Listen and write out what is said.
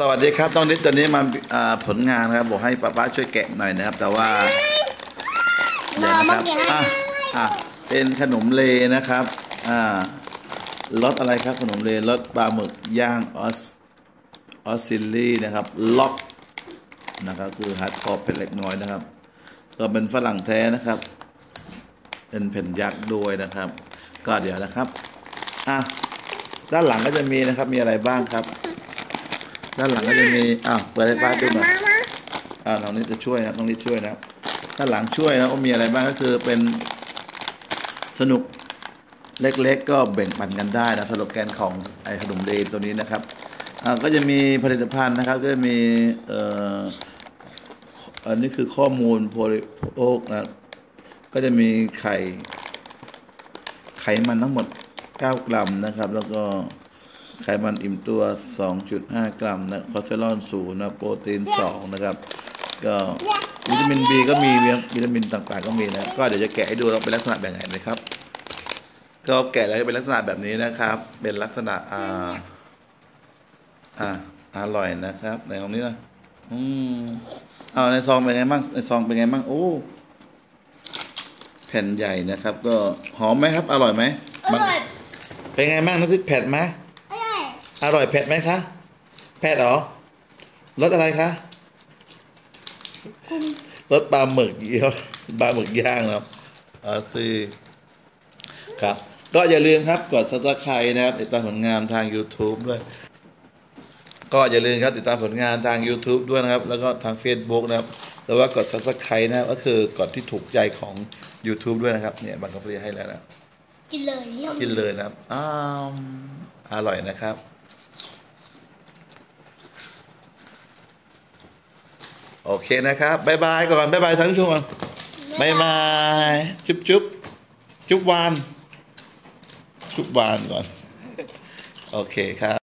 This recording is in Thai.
สวัสดีครับต้องนิดตอนนี้มาอ่าผลงานนะครับบอกให้ป้าป้าช่วยแกะหน่อยนะครับ แต่ว่าเดี๋ยวนะครับอะอะเป็นขนมเลนะครับอ่ารสอะไรครับขนมเลรสปลาหมึกย่างออสออสซิลลี่นะครับล็อกนะครับคือฮัดคอร์เป็นเล็กน้อยนะครับ ก็เป็นฝรั่งแท้นะครับ เป็นแผ่นยักษ์ด้วยนะครับ ก็เดี๋ยวนะครับอะด้านหลังก็จะมีนะครับมีอะไรบ้างครับ ด้านหลังก็จะมีอ้าวเปิดให้ป้าดูหน่อยมามอ่าน้องนิดจะช่วยนะน้องนิดช่วยนะด้านหลังช่วยนะว่ามีอะไรบ้างก็คือเป็นสนุกเล็กๆ ก็แบ่งปันกันได้นะสโลแกนของไอ้ขนมเลนตัวนี้นะครับอ่าก็จะมีผลิตภัณฑ์นะครับก็จะมีเอ่ออันนี้คือข้อมูลโพลิโภคนะก็จะมีไข่ไขมันทั้งหมด 9 กรัมนะครับ แล้วก็ ไขมันอิ่มตัว 2.5 กรัมนะคอเลสเตอรอลศูนย์นะโปรตีน 2 นะครับ ก็วิตามิน B ก็มีวิตามินต่างๆก็มีนะ ก็เดี๋ยวจะแกะให้ดูแล้วเป็นลักษณะแบบไหนนะครับ ก็แกะแล้วเป็นลักษณะแบบนี้นะครับ เป็นลักษณะอ่าอ่าอร่อยนะครับในตรงนี้นะอืมเอาในซองเป็นไงบ้างในซองเป็นไงบ้างโอ้แผ่นใหญ่นะครับ ก็หอมไหมครับ อร่อยไหมอร่อยเป็นไงบ้างน้ำพริกเผ็ดไหม อร่อยอร่อยเผ็ดไหมคะเผ็ดเหรอรสอะไรคะรสปลาหมึกเยี่ยวปลาหมึกย่างครับอาซีครับ ก็อย่าลืมครับกด subscribe นะครับ ติดตามผลงานทาง YouTube ด้วย ก็อย่าลืมครับติดตามผลงานทาง YouTube ด้วยนะครับ แล้วก็ทาง Facebook นะครับแล้วว่ากด subscribe นะครับก็คือกดที่ถูกใจของ YouTube ด้วยนะครับ เนี่ยบังคับเรียให้แล้วนะ กินเลยเยี่ยมกินเลยนะครับอ้าวอร่อยนะครับ โอเคนะครับบายบายก่อนบายบายทั้งช่วงบายบายจุ๊บจุ๊บจุ๊บวานจุ๊บวานก่อน โอเคครับ